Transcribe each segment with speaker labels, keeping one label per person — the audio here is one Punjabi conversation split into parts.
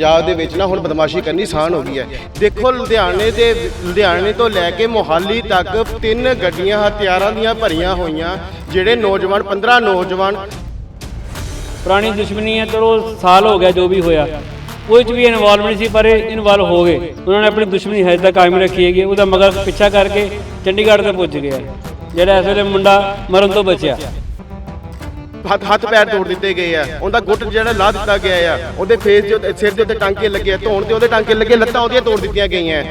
Speaker 1: ਪੰਜਾਬ ਦੇ ਵਿੱਚ ਨਾ ਹੁਣ ਬਦਮਾਸ਼ੀ ਕਰਨੀ ਆਸਾਨ ਹੋ ਗਈ ਹੈ। ਦੇਖੋ, ਲੁਧਿਆਣੇ ਦੇ, ਲੁਧਿਆਣੇ ਤੋਂ ਲੈ ਕੇ ਮੋਹਾਲੀ ਤੱਕ ਤਿੰਨ ਗੱਡੀਆਂ ਹਥਿਆਰਾਂ ਦੀਆਂ ਭਰੀਆਂ ਹੋਈਆਂ, ਜਿਹੜੇ ਨੌਜਵਾਨ 15 ਨੌਜਵਾਨ
Speaker 2: ਪੁਰਾਣੀ ਦੁਸ਼ਮਣੀ ਹੈ, ਚਲੋ ਸਾਲ ਹੋ ਗਿਆ ਜੋ ਵੀ ਹੋਇਆ। ਉਹਦੇ 'ਚ ਵੀ ਇਨਵੋਲਵ ਨਹੀਂ ਸੀ, ਪਰ ਇਹ ਇਨਵੋਲਵ ਹੋ ਗਏ। ਉਹਨਾਂ ਨੇ ਆਪਣੀ ਦੁਸ਼ਮਣੀ ਹਜੇ ਤੱਕ ਕਾਇਮ ਰੱਖੀ ਹੈਗੀ। ਉਹਦਾ ਮਗਰ ਪਿੱਛਾ ਕਰਕੇ ਚੰਡੀਗੜ੍ਹ ਤੇ ਪੁੱਜ ਗਿਆ। ਜਿਹੜਾ ਇਸ ਵੇਲੇ ਮੁੰਡਾ ਮਰਨ ਤੋਂ ਬਚਿਆ।
Speaker 1: ਹੱਥ ਹੱਥ ਪੈਰ ਤੋੜ ਦਿੱਤੇ ਗਏ ਆ। ਉਹਦਾ ਗੁੱਟ ਜਿਹੜਾ ਲਾ ਦਿੱਤਾ ਗਿਆ ਆ। ਉਹਦੇ ਫੇਸ ਦੇ ਉੱਤੇ ਸਿਰ ਦੇ ਉੱਤੇ ਟਾਂਕੇ ਲੱਗੇ ਆ ਧੌਣ ਤੇ ਉਹਦੇ ਟਾਂਕੇ ਲੱਗੇ ਲੱਤਾਂ ਉਹਦੀਆਂ ਤੋੜ ਦਿੱਤੀਆਂ ਗਈਆਂ।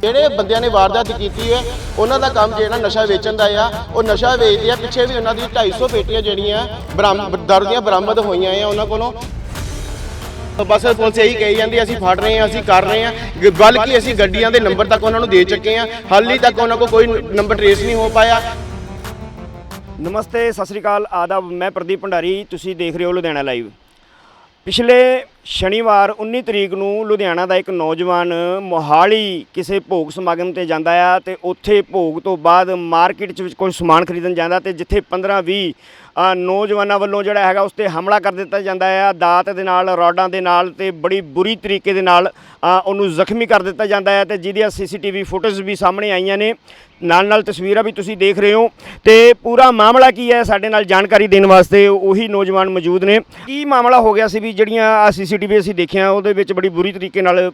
Speaker 1: ਜਿਹੜੇ ਬੰਦਿਆਂ ਨੇ ਵਾਰਦਾਤ ਕੀਤੀ ਹੈ, ਉਹਨਾਂ ਦਾ ਕੰਮ ਜਿਹੜਾ ਨਸ਼ਾ ਵੇਚਣ ਦਾ ਆ, ਉਹ ਨਸ਼ਾ ਵੇਚਦੇ ਆ। ਪਿੱਛੇ ਵੀ ਉਹਨਾਂ ਦੀ 250 ਪੇਟੀਆਂ ਜਿਹੜੀਆਂ ਬਰਾਮਦ ਦਾਰੂ ਦੀਆਂ ਬਰਾਮਦ ਹੋਈਆਂ ਆ ਉਹਨਾਂ ਕੋਲੋਂ। ਬਸ ਪੁਲਿਸ ਇਹੀ ਕਹੀ ਜਾਂਦੀ, ਅਸੀਂ ਫੜ ਰਹੇ ਹਾਂ, ਅਸੀਂ ਕਰ ਰਹੇ ਹਾਂ। ਬਲਕਿ ਅਸੀਂ ਗੱਡੀਆਂ ਦੇ ਨੰਬਰ ਤੱਕ ਉਹਨਾਂ ਨੂੰ ਦੇ ਚੁੱਕੇ ਹਾਂ। ਹਾਲੀ ਤੱਕ ਉਹਨਾਂ ਕੋਲ ਕੋਈ ਨੰਬਰ ਟ੍ਰੇਸ ਨਹੀਂ ਹੋ ਪਾਇਆ।
Speaker 3: ਨਮਸਤੇ, ਸਤਿ ਸ੍ਰੀ ਅਕਾਲ, ਆਦਾਬ, ਮੈਂ ਪ੍ਰਦੀਪ ਭੰਡਾਰੀ, ਤੁਸੀਂ ਦੇਖ ਰਹੇ ਹੋ ਲੁਧਿਆਣਾ ਲਾਈਵ। ਪਿਛਲੇ ਸ਼ਨੀਵਾਰ 19 ਤਰੀਕ ਨੂੰ ਲੁਧਿਆਣਾ ਦਾ ਇੱਕ ਨੌਜਵਾਨ ਮੋਹਾਲੀ ਕਿਸੇ ਭੋਗ ਸਮਾਗਮ ਤੇ ਜਾਂਦਾ ਆ ਤੇ ਉੱਥੇ ਭੋਗ ਤੋਂ ਬਾਅਦ ਮਾਰਕੀਟ 'ਚ ਵਿੱਚ ਕੋਈ ਸਮਾਨ ਖਰੀਦਣ ਜਾਂਦਾ ਤੇ ਜਿੱਥੇ 15 20 ਨੌਜਵਾਨਾਂ ਵੱਲੋਂ ਜਿਹੜਾ ਹੈਗਾ ਉਸ ਤੇ ਹਮਲਾ ਕਰ ਦਿੱਤਾ ਜਾਂਦਾ ਆ, ਦਾਤ ਦੇ ਨਾਲ, ਰੋਡਾਂ ਦੇ ਨਾਲ ਤੇ ਬੜੀ ਬੁਰੀ ਤਰੀਕੇ ਦੇ ਨਾਲ ਉਹਨੂੰ ਜ਼ਖਮੀ ਕਰ ਦਿੱਤਾ ਜਾਂਦਾ ਹੈ ਤੇ ਜਿਹਦੀਆਂ ਸੀਸੀਟੀਵੀ ਫੁਟੇਜ ਵੀ ਸਾਹਮਣੇ ਆਈਆਂ ਨੇ। ਨਾਲ ਨਾਲ ਤਸਵੀਰਾਂ ਵੀ ਤੁਸੀਂ ਦੇਖ ਰਹੇ ਹੋ ਤੇ ਪੂਰਾ ਮਾਮਲਾ ਕੀ ਹੈ ਸਾਡੇ ਨਾਲ ਜਾਣਕਾਰੀ ਦੇਣ ਵਾਸਤੇ ਉਹੀ ਨੌਜਵਾਨ ਮੌਜੂਦ ਨੇ। ਕੀ ਮਾਮਲਾ ਹੋ ਗਿਆ ਸੀ ਵੀ ਜਿਹੜੀਆਂ ਆ ਸੀਸੀਟੀਵੀ ਅਸੀਂ ਦੇਖਿਆ ਉਹਦੇ ਵਿੱਚ ਬੜੀ ਬੁਰੀ ਤਰੀਕੇ ਨਾਲ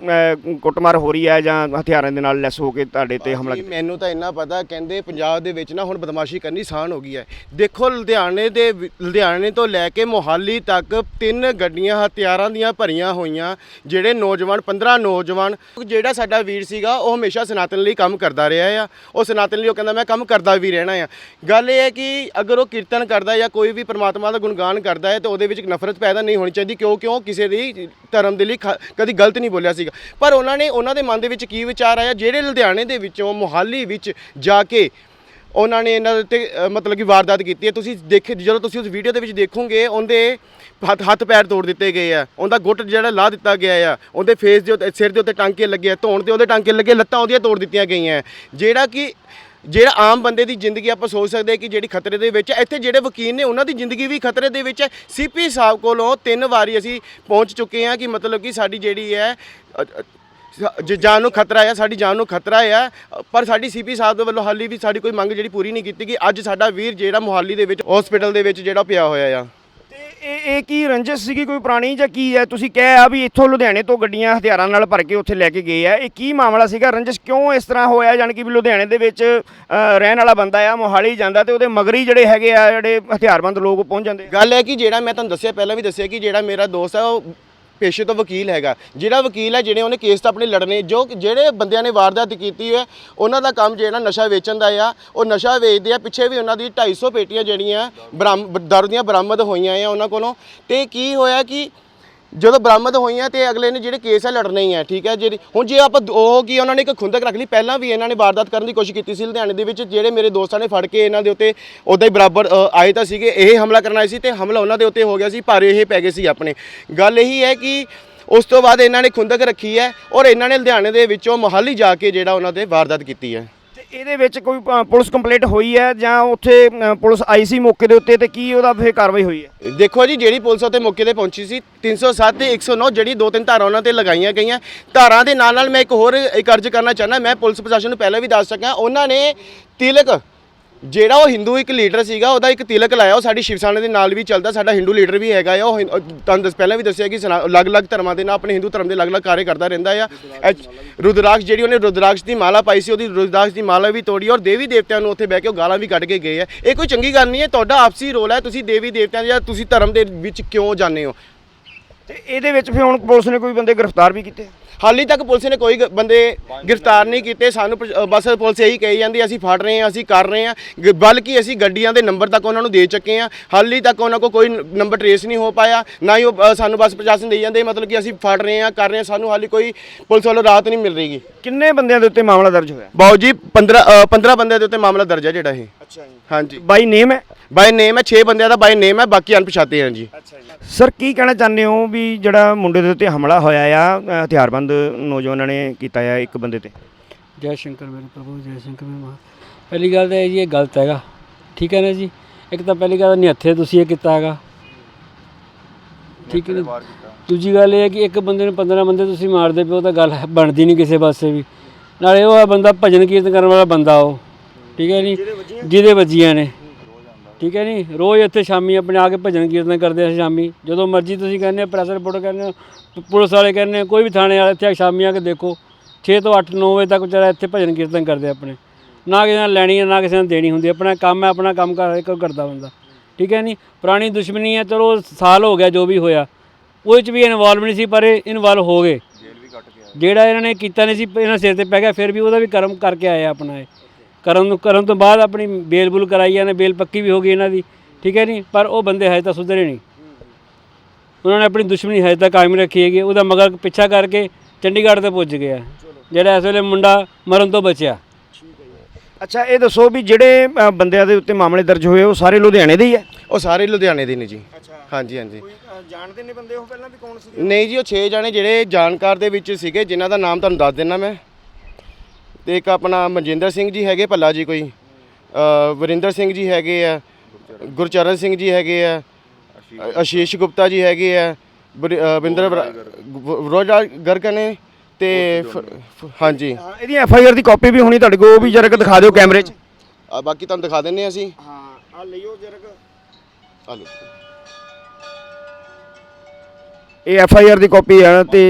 Speaker 3: ਕੁੱਟਮਾਰ ਹੋ ਰਹੀ ਹੈ ਜਾਂ ਹਥਿਆਰਾਂ ਦੇ ਨਾਲ ਲੈਸ ਹੋ ਕੇ ਤੁਹਾਡੇ ਤੇ ਹਮਲਾ
Speaker 1: ਜੀ, ਮੈਨੂੰ ਤਾਂ ਇੰਨਾ ਪਤਾ ਕਹਿੰਦੇ ਪੰਜਾਬ ਦੇ ਵਿੱਚ ਨਾ ਹੁਣ ਬਦਮਾਸ਼ੀ ਕਰਨੀ ਆਸਾਨ ਹੋ ਗਈ ਹੈ। ਦੇਖੋ ਲੁਧਿਆਣੇ ਦੇ ਲੁਧਿਆਣੇ ਤੋਂ ਲੈ ਕੇ ਮੋਹਾਲੀ ਤੱਕ ਤਿੰਨ ਗੱਡੀਆਂ ਹਥਿਆਰਾਂ ਦੀਆਂ ਭਰੀਆਂ ਹੋਈਆਂ ਜਿਹੜੇ ਨੌਜਵਾਨ 15 ਨੌਜਵਾਨ ਜਿਹੜਾ ਸਾਡਾ ਵੀਰ ਸੀਗਾ ਉਹ ਹਮੇਸ਼ਾ ਸਨਾਤਨ ਲਈ ਕੰਮ ਕਰਦਾ ਰਿਹਾ ਆ। ਉਹ ਸਨਾਤਨ ਲਈ, ਉਹ ਕਹਿੰਦਾ, ਮੈਂ ਕੰਮ ਕਰਦਾ ਵੀ ਰਹਿਣਾ ਆ। ਗੱਲ ਇਹ ਹੈ ਕਿ ਅਗਰ ਉਹ ਕੀਰਤਨ ਕਰਦਾ ਜਾਂ ਕੋਈ ਵੀ ਪਰਮਾਤਮਾ ਦਾ ਗੁਣਗਾਨ ਕਰਦਾ ਹੈ, ਤਾਂ ਉਹਦੇ ਵਿੱਚ ਨਫ਼ਰਤ ਪੈਦਾ ਨਹੀਂ ਹੋਣੀ ਚਾਹੀਦੀ, ਕਿਉਂ ਕਿਉਂ ਕਿਸੇ ਦੀ ਧਰਮ ਦੇ ਲਈ ਖ- ਕਦੀ ਗਲਤ ਨਹੀਂ ਬੋਲਿਆ ਸੀਗਾ। ਪਰ ਉਹਨਾਂ ਨੇ, ਉਹਨਾਂ ਦੇ ਮਨ ਦੇ ਵਿੱਚ ਕੀ ਵਿਚਾਰ ਆਇਆ? ਜਿਹੜੇ ਲੁਧਿਆਣੇ ਦੇ ਵਿੱਚੋਂ, ਮੋਹਾਲੀ ਵਿੱਚ ਜਾ ਕੇ ਉਹਨਾਂ ਨੇ ਇਹਨਾਂ ਦੇ ਉੱਤੇ ਅ, ਮਤਲਬ ਕਿ ਵਾਰਦਾਤ ਕੀਤੀ ਹੈ। ਤੁਸੀਂ ਦੇਖ ਜਦੋਂ ਤੁਸੀਂ ਉਸ ਵੀਡੀਓ ਦੇ ਵਿੱਚ ਦੇਖੋਗੇ ਉਹਦੇ ਹੱਥ ਹੱਥ ਪੈਰ ਤੋੜ ਦਿੱਤੇ ਗਏ ਆ। ਉਹਦਾ ਗੁੱਟ ਜਿਹੜਾ ਲਾ ਦਿੱਤਾ ਗਿਆ ਆ। ਉਹਦੇ ਫੇਸ ਦੇ ਉੱਤੇ ਸਿਰ ਦੇ ਉੱਤੇ ਟਾਂਕੇ ਲੱਗੇ ਆ ਧੌਣ ਤੇ ਉਹਦੇ ਟਾਂਕੇ ਲੱਗੇ ਲੱਤਾਂ ਉਹਦੀਆਂ ਤੋੜ ਦਿੱਤੀਆਂ ਗਈਆਂ। ਜਿਹੜਾ ਕਿ ਜਿਹੜਾ ਆਮ ਬੰਦੇ ਦੀ ਜ਼ਿੰਦਗੀ ਆਪਾਂ ਸੋਚ ਸਕਦੇ ਹਾਂ ਕਿ ਜਿਹੜੀ ਖਤਰੇ ਦੇ ਵਿੱਚ ਹੈ ਇੱਥੇ ਜਿਹੜੇ ਵਕੀਲ ਨੇ ਉਹਨਾਂ ਦੀ ਜ਼ਿੰਦਗੀ ਵੀ ਖਤਰੇ ਦੇ ਵਿੱਚ ਹੈ। ਸੀਪੀ ਸਾਹਿਬ ਕੋਲੋਂ ਤਿੰਨ ਵਾਰੀ ਅਸੀਂ ਪਹੁੰਚ ਚੁੱਕੇ ਹਾਂ ਕਿ ਮਤਲਬ ਕਿ ਸਾਡੀ ਜਿਹੜੀ ਹੈ ਅ, ਅ, ਜ- ਜਾਨ ਨੂੰ ਖਤਰਾ ਆ ਸਾਡੀ ਜਾਨ ਨੂੰ ਖਤਰਾ ਆ ਪਰ ਸਾਡੀ ਸੀਪੀ ਸਾਹਿਬ ਦੇ ਵੱਲੋਂ ਹਾਲੀ ਵੀ ਸਾਡੀ ਕੋਈ ਮੰਗ ਜਿਹੜੀ ਪੂਰੀ ਨਹੀਂ ਕੀਤੀ ਕਿ ਅੱਜ ਸਾਡਾ ਵੀਰ ਜਿਹੜਾ ਮੁਹਾਲੀ ਦੇ ਵਿੱਚ ਹਸਪੀਟਲ ਦੇ ਵਿੱਚ ਜਿਹੜਾ ਪਿਆ ਹੋਇਆ ਆ।
Speaker 3: ਤੇ ਇਹ ਇਹ ਕੀ ਰੰਜਿਸ਼ ਸੀਗੀ ਕੋਈ ਪੁਰਾਣੀ ਜਾਂ ਕੀ ਹੈ ਤੁਸੀਂ ਕਹਿ ਆ ਵੀ ਇੱਥੋਂ ਲੁਧਿਆਣੇ ਤੋਂ ਗੱਡੀਆਂ ਹਥਿਆਰਾਂ ਨਾਲ ਭਰ ਕੇ ਉੱਥੇ ਲੈ ਕੇ ਗਏ ਆ। ਇਹ ਕੀ ਮਾਮਲਾ ਸੀਗਾ? ਰੰਜਿਸ਼ ਕਿਉਂ ਇਸ ਤਰ੍ਹਾਂ ਹੋਇਆ ਜਾਣੀ ਕਿ ਵੀ ਲੁਧਿਆਣੇ ਦੇ ਵਿੱਚ ਰਹਿਣ ਵਾਲਾ ਬੰਦਾ ਆ ਮੋਹਾਲੀ ਜਾਂਦਾ ਤੇ ਉਹਦੇ ਮਗਰੀ ਜਿਹੜੇ ਹੈਗੇ ਆ ਜਿਹੜੇ ਹਥਿਆਰਬੰਦ ਲੋਕ ਪਹੁੰਚ ਜਾਂਦੇ ਆ?
Speaker 1: ਗੱਲ ਹੈ ਕਿ ਜਿਹੜਾ ਮੈਂ ਤੁਹਾਨੂੰ ਦੱਸਿਆ ਪਹਿਲਾਂ ਵੀ ਦੱਸਿਆ ਕਿ ਜਿਹੜਾ ਮੇਰਾ ਦੋਸਤ ਹੈ ਉਹ ਪੇਸ਼ੇ ਤੋਂ ਵਕੀਲ ਹੈਗਾ। ਜਿਹੜਾ ਵਕੀਲ ਹੈ ਜਿਹੜੇ ਉਹਨੇ ਕੇਸ ਤਾਂ ਆਪਣੇ ਲੜਨੇ, ਜੋ ਜਿਹੜੇ ਬੰਦਿਆਂ ਨੇ ਵਾਰਦਾਤ ਕੀਤੀ ਹੈ, ਉਹਨਾਂ ਦਾ ਕੰਮ ਜਿਹੜਾ ਨਸ਼ਾ ਵੇਚਣ ਦਾ ਆ, ਉਹ ਨਸ਼ਾ ਵੇਚਦੇ ਆ, ਪਿੱਛੇ ਵੀ ਉਹਨਾਂ ਦੀ 250 ਪੇਟੀਆਂ ਜਿਹੜੀਆਂ ਬਰਾਮ ਦਾਰੂ ਦੀਆਂ ਬਰਾਮਦ ਹੋਈਆਂ ਆ ਉਹਨਾਂ ਕੋਲੋਂ। ਤੇ ਕੀ ਹੋਇਆ ਕਿ ਜਦੋਂ ਬਰਾਮਦ ਹੋਈਆਂ ਤੇ ਅਗਲੇ ਨੇ ਜਿਹੜੇ ਕੇਸ ਹੈ ਲੜਨੇ ਹੀ ਆ, ਠੀਕ ਹੈ ਜਿਹੜੀ ਹੁਣ ਜੇ ਆਪਾਂ ਉਹ ਕੀ ਉਹਨਾਂ ਨੇ ਇੱਕ ਖੁੰਦਕ ਰੱਖ ਲਈ। ਪਹਿਲਾਂ ਵੀ ਇਹਨਾਂ ਨੇ ਵਾਰਦਾਤ ਕਰਨ ਦੀ ਕੋਸ਼ਿਸ਼ ਕੀਤੀ ਸੀ ਲੁਧਿਆਣੇ ਦੇ ਵਿੱਚ, ਜਿਹੜੇ ਮੇਰੇ ਦੋਸਤਾਂ ਨੇ ਫੜ ਕੇ ਇਹਨਾਂ ਦੇ ਉੱਤੇ ਉਦਾਂ ਹੀ ਬਰਾਬਰ ਆਏ ਤਾਂ ਸੀਗੇ। ਇਹ ਹਮਲਾ ਕਰਨ ਆਏ ਸੀ ਤੇ ਹਮਲਾ ਉਹਨਾਂ ਦੇ ਉੱਤੇ ਹੋ ਗਿਆ ਸੀ, ਪਰ ਇਹ ਪੈ ਗਏ ਸੀ ਆਪਣੇ। ਗੱਲ ਇਹੀ ਹੈ ਕਿ ਉਸ ਤੋਂ ਬਾਅਦ ਇਹਨਾਂ ਨੇ ਖੁੰਦਕ ਰੱਖੀ ਹੈ ਔਰ ਇਹਨਾਂ ਨੇ ਲੁਧਿਆਣੇ ਦੇ ਵਿੱਚੋਂ ਮੋਹਾਲੀ ਜਾ ਕੇ ਜਿਹੜਾ ਉਹਨਾਂ ਤੇ ਵਾਰਦਾਤ ਕੀਤੀ ਹੈ।
Speaker 3: ਇਹਦੇ ਵਿੱਚ ਕੋਈ ਅ, ਪੁਲਿਸ ਕੰਪਲੇਂਟ ਹੋਈ ਹੈ ਜਾਂ ਉੱਥੇ ਅ, ਪੁਲਿਸ ਆਈ ਸੀ ਮੌਕੇ ਦੇ ਉੱਤੇ ਤੇ ਕੀ ਉਹਦਾ ਫਿਰ ਕਾਰਵਾਈ ਹੋਈ ਹੈ?
Speaker 1: ਦੇਖੋ ਜੀ ਜਿਹੜੀ ਪੁਲਿਸ ਉੱਤੇ ਮੌਕੇ ਤੇ ਪਹੁੰਚੀ ਸੀ 307 ਤੇ 109 ਜਿਹੜੀ ਦੋ ਤਿੰਨ ਧਾਰਾ ਉਹਨਾਂ ਤੇ ਲਗਾਈਆਂ ਗਈਆਂ। ਧਾਰਾਂ ਦੇ ਨਾਲ ਨਾਲ ਮੈਂ ਇੱਕ ਹੋਰ ਇੱਕ ਅਰਜ਼ ਕਰਨਾ ਚਾਹੁੰਦਾ ਮੈਂ ਪੁਲਿਸ ਪ੍ਰਸ਼ਾਸਨ ਨੂੰ ਪਹਿਲਾਂ ਵੀ ਦੱਸ ਸਕਿਆ ਉਹਨਾਂ ਨੇ ਤਿਲਕ ਜਿਹੜਾ ਉਹ ਹਿੰਦੂ ਇੱਕ ਲੀਡਰ ਸੀਗਾ, ਉਹਦਾ ਇੱਕ ਤਿਲਕ ਲਾਇਆ, ਉਹ ਸਾਡੀ ਸ਼ਿਵ ਸੈਨਾ ਦੇ ਨਾਲ ਵੀ ਚੱਲਦਾ, ਸਾਡਾ ਹਿੰਦੂ ਲੀਡਰ ਵੀ ਹੈਗਾ ਆ, ਉਹ ਹਿੰ- ਅਹ, ਤੁਹਾਨੂੰ ਦੱਸ, ਪਹਿਲਾਂ ਵੀ ਦੱਸਿਆ ਕਿ ਸਨਾ- ਅਲੱਗ-ਅਲੱਗ ਧਰਮਾਂ ਦੇ ਨਾਲ ਆਪਣੇ ਹਿੰਦੂ ਧਰਮ ਦੇ ਅਲੱਗ-ਅਲੱਗ ਕਾਰਜ ਕਰਦਾ ਰਹਿੰਦਾ ਆ। ਐਚ- ਰੁਦਰਾਕਸ਼ ਜਿਹੜੀ ਉਹਨੇ ਰੁਦਰਾਕਸ਼ ਦੀ ਮਾਲਾ ਪਾਈ ਸੀ, ਉਹਦੀ ਰੁਦਰਾਕਸ਼ ਦੀ ਮਾਲਾ ਵੀ ਤੋੜੀ ਔਰ ਦੇਵੀ ਦੇਵਤਿਆਂ ਨੂੰ ਉੱਥੇ ਬਹਿ ਕੇ ਉਹ ਗਾਲਾਂ ਵੀ ਕੱਢ ਕੇ ਗਏ ਆ। ਇਹ ਕੋਈ ਚੰਗੀ ਗੱਲ ਨਹੀਂ ਹੈ, ਤੁਹਾਡਾ ਆਪਸੀ ਰੋਲ ਹੈ, ਤੁਸੀਂ ਦੇਵੀ ਦੇਵਤਿਆਂ ਜਾਂ ਤੁਸੀਂ ਧਰਮ ਦੇ ਵਿੱਚ ਕਿਉਂ ਜਾਂਦੇ ਹੋ?
Speaker 3: ਤੇ ਇਹਦੇ ਵਿੱਚ ਫਿਰ ਹੁਣ ਪੁਲਿਸ ਨੇ ਕੋਈ ਬੰਦੇ ਗ੍ਰਿਫਤਾਰ ਵੀ ਕੀਤੇ?
Speaker 1: ਹਾਲੀ ਤੱਕ ਪੁਲਿਸ ਨੇ ਕੋਈ ਗ- ਬੰਦੇ ਗ੍ਰਿਫਤਾਰ ਨਹੀਂ ਕੀਤੇ। ਸਾਨੂੰ ਅ, ਬਸ ਪੁਲਿਸ ਇਹੀ ਕਹੀ ਜਾਂਦੀ ਅਸੀਂ ਫੜ ਰਹੇ ਹਾਂ ਅਸੀਂ ਕਰ ਰਹੇ ਹਾਂ। ਗ- ਬਲਕਿ ਅਸੀਂ ਗੱਡੀਆਂ ਦੇ ਨੰਬਰ ਤੱਕ ਉਹਨਾਂ ਨੂੰ ਦੇ ਚੁੱਕੇ ਹਾਂ। ਹਾਲੀ ਤੱਕ ਉਹਨਾਂ ਕੋਲ ਕੋਈ ਨ- ਨੰਬਰ ਟ੍ਰੇਸ ਨਹੀਂ ਹੋ ਪਾਇਆ। ਨਾ ਹੀ ਉਹ ਅ, ਸਾਨੂੰ ਬਸ ਪ੍ਰਸ਼ਾਸਨ ਦੇਈ ਜਾਂਦੇ ਮਤਲਬ ਕਿ ਅਸੀਂ ਫੜ ਰਹੇ ਹਾਂ ਕਰ ਰਹੇ ਹਾਂ। ਸਾਨੂੰ ਹਾਲੀ ਕੋਈ ਪੁਲਿਸ ਵੱਲੋਂ ਰਾਹਤ ਨਹੀਂ ਮਿਲ ਰਹੀਗੀ
Speaker 3: ਕਿੰਨੇ ਬੰਦਿਆਂ ਦੇ ਉੱਤੇ ਮਾਮਲਾ ਦਰਜ ਹੋਇਆ?
Speaker 1: ਬਾਊ ਜੀ 15 ਅ, 15 ਬੰਦਿਆਂ ਦੇ ਉੱਤੇ ਮਾਮਲਾ ਦਰਜ ਹੈ ਜਿਹੜਾ ਇਹ।
Speaker 3: ਅੱਛਾ ਜੀ।
Speaker 1: ਹਾਂਜੀ।
Speaker 3: ਬਾਈ ਨੇਮ ਹੈ?
Speaker 1: ਬਾਈ ਨੇਮ ਹੈ 6 ਬੰਦਿਆਂ ਦਾ ਬਾਈ ਨੇਮ ਹੈ ਬਾਕੀ ਅਣਪਛਾਤੇ ਹਨ ਜੀ।
Speaker 3: ਅੱਛਾ ਜੀ। ਸਰ ਕੀ ਕਹਿਣਾ ਚਾਹੁੰਦੇ ਹੋ ਵੀ ਜਿਹੜਾ ਮੁੰਡੇ ਦੇ ਉੱਤੇ ਹਮਲਾ ਹੋਇਆ ਆ ਹਥਿਆਰਬੰਦ ਨੌਜਵਾਨਾਂ ਨੇ ਕੀਤਾ ਆ ਇੱਕ ਬੰਦੇ ਤੇ?
Speaker 2: ਜੈ ਸ਼ੰਕਰ ਮੇਰੇ ਪ੍ਰਭੂ ਜੈ ਸ਼ੰਕਰ ਮੇਰੇ ਮਹਾ। ਪਹਿਲੀ ਗੱਲ ਤਾਂ ਇਹ ਜੀ ਇਹ ਗਲਤ ਹੈਗਾ। ਠੀਕ ਹੈ ਨਾ ਜੀ? ਇੱਕ ਤਾਂ ਪਹਿਲੀ ਗੱਲ ਨਿਹੱਥੇ ਤੁਸੀਂ ਇਹ ਕੀਤਾ ਹੈਗਾ। ਠੀਕ ਹੈ ਨਾ? ਦੂਜੀ ਗੱਲ ਇਹ ਹੈ ਕਿ ਇੱਕ ਬੰਦੇ ਨੂੰ 15 ਬੰਦੇ ਤੁਸੀਂ ਮਾਰਦੇ ਪਿਓ ਤਾਂ ਗੱਲ ਹੈ- ਬਣਦੀ ਨਹੀਂ ਕਿਸੇ ਪਾਸੇ ਵੀ। ਨਾਲੇ ਉਹ ਆ ਬੰਦਾ ਭਜਨ ਕੀਰਤਨ ਕਰਨ ਵਾਲਾ ਬੰਦਾ ਉਹ। ਠੀਕ ਹੈ ਨਹੀਂ ਜਿਹਦੇ ਵੱਜੀਆਂ ਨੇ। ਠੀਕ ਹੈ ਨਹੀਂ ਰੋਜ਼ ਇੱਥੇ ਸ਼ਾਮੀ ਆਪਣੇ ਆ ਕੇ ਭਜਨ ਕੀਰਤਨ ਕਰਦੇ ਆ ਸ਼ਾਮੀ। ਜਦੋਂ ਮਰਜ਼ੀ ਤੁਸੀਂ ਕਹਿੰਦੇ ਪ੍ਰੈਸ ਰਿਪੋਰਟ ਕਹਿੰਦੇ ਪੁਲਿਸ ਵਾਲੇ ਕਹਿੰਦੇ ਕੋਈ ਵੀ ਥਾਣੇ ਵਾਲੇ ਇੱਥੇ ਸ਼ਾਮੀ ਆ ਕੇ ਦੇਖੋ। 6 ਤੋਂ 8 9 ਵਜੇ ਤੱਕ ਵਿਚਾਰਾ ਇੱਥੇ ਭਜਨ ਕੀਰਤਨ ਕਰਦੇ ਆਪਣੇ। ਨਾ ਕਿਸੇ ਨਾਲ ਲੈਣੀ ਹੈ ਨਾ ਕਿਸੇ ਨਾਲ ਦੇਣੀ ਹੁੰਦੀ। ਆਪਣਾ ਕੰਮ ਹੈ ਆਪਣਾ ਕੰਮ ਕਰ ਇੱਕ ਕਰਦਾ ਬੰਦਾ। ਠੀਕ ਹੈ ਨਹੀਂ ਪੁਰਾਣੀ ਦੁਸ਼ਮਣੀ ਹੈ ਚਲੋ ਸਾਲ ਹੋ ਗਿਆ ਜੋ ਵੀ ਹੋਇਆ। ਉਹਦੇ ਚ ਵੀ ਇਨਵੋਲਵ ਨਹੀਂ ਸੀ ਪਰ ਇਨਵੋਲਵ ਹੋ ਗਏ। ਜਿਹੜਾ ਇਹਨਾਂ ਨੇ ਕੀਤਾ ਨਹੀਂ ਸੀ ਇਹਨਾਂ ਸਿਰ ਤੇ ਪੈ ਗਿਆ ਫਿਰ ਵੀ ਉਹਦਾ ਵੀ ਕਰਮ ਕਰਕੇ ਆਏ ਆ ਆਪਣਾ ਇਹ। ਕਰਨ ਨੂੰ ਕਰਨ ਤੋਂ ਬਾਅਦ ਆਪਣੀ ਬੇਲ ਬੁਲ ਕਰਾਈ ਇਹਨੇ ਬੇਲ ਪੱਕੀ ਵੀ ਹੋ ਗਈ ਇਹਨਾਂ ਦੀ ਠੀਕ ਹੈ ਨਹੀਂ ਪਰ ਉਹ ਬੰਦੇ ਹਜੇ ਤਾਂ ਸੁਧਰੇ ਨਹੀਂ। ਉਹਨਾਂ ਨੇ ਆਪਣੀ ਦੁਸ਼ਮਣੀ ਹਜੇ ਤੱਕ ਕਾਇਮ ਰੱਖੀ ਹੈਗੀ ਉਹਦਾ ਮਗਰ ਪਿੱਛਾ ਕਰਕੇ ਚੰਡੀਗੜ੍ਹ ਤੇ ਪੁੱਜ ਗਿਆ। ਜਿਹੜਾ ਇਸ ਵੇਲੇ ਮੁੰਡਾ ਮਰਨ ਤੋਂ ਬਚਿਆ।
Speaker 3: ਅੱਛਾ ਇਹ ਦੱਸੋ ਵੀ ਜਿਹੜੇ ਅ, ਬੰਦਿਆਂ ਦੇ ਉੱਤੇ ਮਾਮਲੇ ਦਰਜ ਹੋਏ ਉਹ ਸਾਰੇ ਲੁਧਿਆਣੇ ਦੇ ਹੀ ਹੈ?
Speaker 1: ਉਹ ਸਾਰੇ ਲੁਧਿਆਣੇ ਦੇ ਨੇ ਜੀ। ਹਾਂਜੀ ਹਾਂਜੀ।
Speaker 3: ਜਾਣਦੇ ਨੇ ਬੰਦੇ ਉਹ ਪਹਿਲਾਂ ਵੀ ਕੌਣ ਸੀ
Speaker 1: ਨਹੀਂ ਜੀ ਉਹ 6 ਜਾਣੇ ਜਿਹੜੇ ਜਾਣਕਾਰ ਦੇ ਵਿੱਚ ਸੀਗੇ ਜਿਨ੍ਹਾਂ ਦਾ ਨਾਮ ਤੁਹਾਨੂੰ ਦੱਸ ਦਿੰਨਾ ਮੈਂ। ਤੇ ਇੱਕ ਆਪਣਾ ਮਨਜਿੰਦਰ ਸਿੰਘ ਜੀ ਹੈਗੇ ਭੱਲਾ ਜੀ ਕੋਈ। ਵਰਿੰਦਰ ਸਿੰਘ ਜੀ ਹੈਗੇ ਆ ਗੁਰਚਰਨ ਸਿੰਘ ਜੀ ਹੈਗੇ ਆ ਅ- ਆਸ਼ੀਸ਼ ਗੁਪਤਾ ਜੀ ਹੈਗੇ ਆ ਬਿੰਦਰ ਰੋਜਾ ਗਰਗ ਨੇ ਤੇ ਹਾਂਜੀ।
Speaker 3: ਇਹਦੀ ਐਫ ਆਈ ਆਰ ਦੀ ਕਾਪੀ ਵੀ ਹੋਣੀ ਤੁਹਾਡੇ ਕੋਲ ਉਹ ਵੀ ਜਰਾ ਦਿਖਾ ਦਿਓ ਕੈਮਰੇ 'ਚ।
Speaker 1: ਬਾਕੀ ਤੁਹਾਨੂੰ ਦਿਖਾ ਦਿੰਨੇ ਅਸੀਂ।
Speaker 3: ਹਾਂ ਆ ਲਈਓ ਜਰਾ
Speaker 1: ਆ ਲਓ।
Speaker 3: ਇਹ ਐਫ ਆਈ ਆਰ ਦੀ ਕਾਪੀ ਹੈ ਤੇ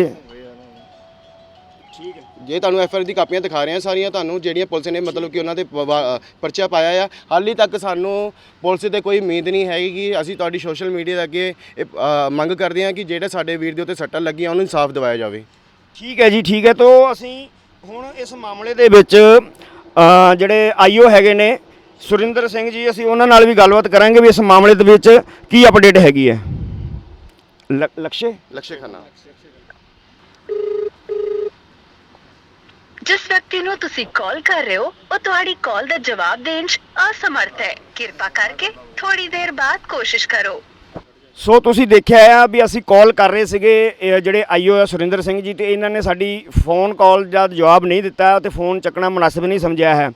Speaker 1: ਜੇ ਤੁਹਾਨੂੰ ਐਫਆਰ ਦੀ ਕਾਪੀਆਂ ਦਿਖਾ ਰਹੇ ਹਾਂ ਸਾਰੀਆਂ ਤੁਹਾਨੂੰ ਜਿਹੜੀਆਂ ਪੁਲਿਸ ਨੇ ਮਤਲਬ ਕਿ ਉਹਨਾਂ ਤੇ ਪ- ਵਾ- ਪਰਚਾ ਪਾਇਆ ਆ ਹਾਲੀ ਤੱਕ ਸਾਨੂੰ ਪੁਲਿਸ ਤੇ ਕੋਈ ਉਮੀਦ ਨਹੀਂ ਹੈਗੀ ਕਿ ਅਸੀਂ ਤੁਹਾਡੀ ਸੋਸ਼ਲ ਮੀਡੀਆ ਦੇ ਅੱਗੇ ਇਹ, ਅ, ਮੰਗ ਕਰਦੇ ਹਾਂ ਕਿ ਜਿਹੜੇ ਸਾਡੇ ਵੀਰ ਦੇ ਉੱਤੇ ਸੱਟਾਂ ਲੱਗੀਆਂ ਉਹਨੂੰ ਇਨਸਾਫ ਦਿਵਾਇਆ ਜਾਵੇ।
Speaker 3: ਠੀਕ ਹੈ ਜੀ ਠੀਕ ਹੈ। ਤੋਂ ਅਸੀਂ ਹੁਣ ਇਸ ਮਾਮਲੇ ਦੇ ਵਿੱਚ ਅ, ਜਿਹੜੇ ਆਈਓ ਹੈਗੇ ਨੇ ਸੁਰਿੰਦਰ ਸਿੰਘ ਜੀ ਅਸੀਂ ਉਹਨਾਂ ਨਾਲ ਵੀ ਗੱਲਬਾਤ ਕਰਾਂਗੇ ਵੀ ਇਸ ਮਾਮਲੇ ਦੇ ਵਿੱਚ ਕੀ ਅਪਡੇਟ ਹੈਗੀ ਹੈ। ਲ- ਲਕਸ਼ੇ?
Speaker 1: ਲਕਸ਼ੇ ਖੰਨਾ।
Speaker 4: ਜਿਸ ਵਿਅਕਤੀ ਨੂੰ ਤੁਸੀਂ ਕਾਲ ਕਰ ਰਹੇ ਹੋ ਉਹ ਤੁਹਾਡੀ ਕਾਲ ਦਾ ਜਵਾਬ ਦੇਣ 'ਚ ਅਸਮਰਥ ਹੈ। ਕਿਰਪਾ ਕਰਕੇ ਥੋੜੀ ਦੇਰ ਬਾਅਦ ਕੋਸ਼ਿਸ਼ ਕਰੋ।
Speaker 3: ਸੋ ਤੁਸੀਂ ਦੇਖਿਆ ਆ ਵੀ ਅਸੀਂ ਕਾਲ ਕਰ ਰਹੇ ਸੀਗੇ ਇਹ ਜਿਹੜੇ ਆਈਓ ਆ ਸੁਰਿੰਦਰ ਸਿੰਘ ਜੀ ਤੇ ਇਹਨਾਂ ਨੇ ਸਾਡੀ ਫੋਨ ਕਾਲ ਦਾ ਜਵਾਬ ਨਹੀਂ ਦਿੱਤਾ ਤੇ ਫੋਨ ਚੱਕਣਾ ਮੁਨਾਸਿਬ ਨਹੀਂ ਸਮਝਿਆ ਹੈ।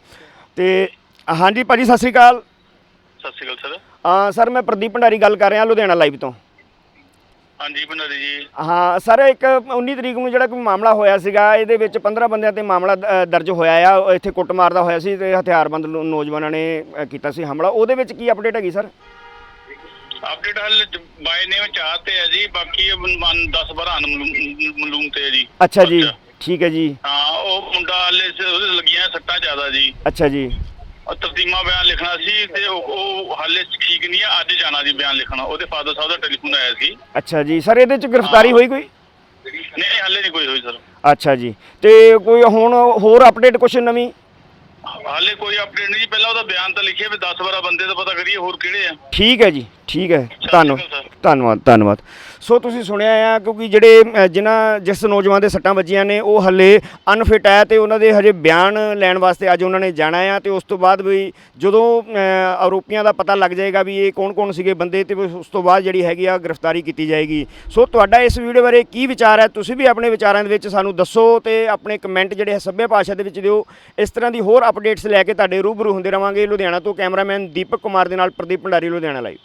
Speaker 3: ਤੇ ਹਾਂਜੀ ਭਾਜੀ ਸਤਿ ਸ੍ਰੀ ਅਕਾਲ।
Speaker 5: ਸਤਿ ਸ਼੍ਰੀ ਅਕਾਲ ਸਰ।
Speaker 3: ਅ, ਸਰ ਮੈਂ ਪ੍ਰਦੀਪ ਭੰਡਾਰੀ ਗੱਲ ਕਰ ਰਿਹਾ ਲੁਧਿਆਣਾ ਲਾਈਵ ਤੋਂ।
Speaker 5: ਹਾਂਜੀ ਭੰਡਾਰੀ ਜੀ।
Speaker 3: ਹਾਂ ਸਰ ਇੱਕ 19 ਤਰੀਕ ਨੂੰ ਜਿਹੜਾ ਕੋਈ ਮਾਮਲਾ ਹੋਇਆ ਸੀਗਾ ਇਹਦੇ ਵਿੱਚ 15 ਬੰਦਿਆਂ ਤੇ ਮਾਮਲਾ ਦਰਜ ਹੋਇਆ ਆ। ਇੱਥੇ ਕੁੱਟਮਾਰ ਦਾ ਹੋਇਆ ਸੀ ਤੇ ਹਥਿਆਰਬੰਦ ਲੋ- ਨੌਜਵਾਨਾਂ ਨੇ ਅ, ਕੀਤਾ ਸੀ ਹਮਲਾ। ਉਹਦੇ ਵਿੱਚ ਕੀ ਅਪਡੇਟ ਹੈਗੀ ਸਰ?
Speaker 5: ਅਪਡੇਟ ਹਾਲ ਬਾਈ ਨੇਮ ਚਾਹ ਤੇ ਹੈ ਜੀ ਬਾਕੀ 10 12 ਮਲੂਮ ਤੇ ਹੈ ਜੀ।
Speaker 3: ਅੱਛਾ ਜੀ। ਠੀਕ ਹੈ ਜੀ।
Speaker 5: ਹਾਂ ਉਹ ਮੁੰਡਾ ਹਾਲੇ ਸ- ਉਹਦੇ ਲੱਗੀਆਂ ਸੱਟਾਂ ਜ਼ਿਆਦਾ ਜੀ।
Speaker 3: ਅੱਛਾ ਜੀ।
Speaker 5: ਉਹ ਤਰਤੀਮਾ ਬਿਆਨ ਲਿਖਣਾ ਸੀ ਤੇ ਉਹ- ਉਹ ਹਾਲੇ ਠੀਕ ਨਹੀਂ ਆ ਅੱਜ ਜਾਣਾ ਜੀ ਬਿਆਨ ਲਿਖਣਾ। ਉਹਦੇ ਫਾਦਰ ਸਾਹਿਬ ਦਾ ਟੈਲੀਫੋਨ ਆਇਆ ਸੀ।
Speaker 3: ਅੱਛਾ ਜੀ ਸਰ ਇਹਦੇ ਚ ਗ੍ਰਿਫਤਾਰੀ ਹੋਈ ਕੋਈ?
Speaker 5: ਨਹੀਂ ਨਹੀਂ ਹਾਲੇ ਨਹੀਂ ਕੋਈ ਹੋਈ ਸਰ।
Speaker 3: ਅੱਛਾ ਜੀ ਤੇ ਕੋਈ ਹੁਣ ਹੋਰ ਅਪਡੇਟ ਕੁਛ ਨਵੀਂ?
Speaker 5: ਹਾਲੇ ਕੋਈ ਅਪਡੇਟ ਨਹੀਂ ਜੀ ਪਹਿਲਾਂ ਉਹਦਾ ਬਿਆਨ ਤਾਂ ਲਿਖਿਆ ਵੀ 10 12 ਬੰਦੇ ਦਾ ਪਤਾ ਕਰੀਏ ਹੋਰ ਕਿਹੜੇ ਆ।
Speaker 3: ਠੀਕ ਹੈ ਜੀ ਠੀਕ ਹੈ। ਧੰਨਵਾਦ। ਧੰਨਵਾਦ ਧੰਨਵਾਦ। ਸੋ ਤੁਸੀਂ ਸੁਣਿਆ ਆ ਕਿਉਂਕਿ ਜਿਹੜੇ ਅ, ਜਿਨ੍ਹਾਂ ਜਿਸ ਨੌਜਵਾਨ ਦੇ ਸੱਟਾਂ ਵੱਜੀਆਂ ਨੇ ਉਹ ਹੱਲੇ ਅਨਫਿਟ ਹੈ ਤੇ ਉਹਨਾਂ ਦੇ ਹਜੇ ਬਿਆਨ ਲੈਣ ਵਾਸਤੇ ਅੱਜ ਉਹਨਾਂ ਨੇ ਜਾਣਾ ਆ ਤੇ ਉਸ ਤੋਂ ਬਾਅਦ ਵੀ ਜਦੋਂ ਅ, ਆਰੋਪੀਆਂ ਦਾ ਪਤਾ ਲੱਗ ਜਾਏਗਾ ਵੀ ਇਹ ਕੌਣ-ਕੌਣ ਸੀਗੇ ਬੰਦੇ ਤੇ ਉਸ ਤੋਂ ਬਾਅਦ ਜਿਹੜੀ ਹੈਗੀ ਆ ਗ੍ਰਿਫਤਾਰੀ ਕੀਤੀ ਜਾਏਗੀ। ਸੋ ਤੁਹਾਡਾ ਇਸ ਵੀਡੀਓ ਬਾਰੇ ਕੀ ਵਿਚਾਰ ਹੈ? ਤੁਸੀਂ ਵੀ ਆਪਣੇ ਵਿਚਾਰਾਂ ਦੇ ਵਿੱਚ ਸਾਨੂੰ ਦੱਸੋ ਤੇ ਆਪਣੇ ਕਮੈਂਟ ਜਿਹੜੇ ਹੈ ਸੱਭਿਆ ਭਾਸ਼ਾ ਦੇ ਵਿੱਚ ਦਿਓ। ਇਸ ਤਰ੍ਹਾਂ ਦੀ ਹੋਰ ਅਪਡੇਟਸ ਲੈ ਕੇ ਤੁਹਾਡੇ ਰੂਬਰੂ ਹੁੰਦੇ ਰਵਾਂਗੇ। ਲੁਧਿਆਣਾ ਤੋਂ ਕੈਮਰਾਮੈਨ ਦੀਪਕ ਕੁਮਾਰ ਦੇ ਨਾਲ ਪ੍ਰਦੀਪ ਭੰਡਾਰੀ ਲੁਧਿਆਣਾ ਲਾਈਵ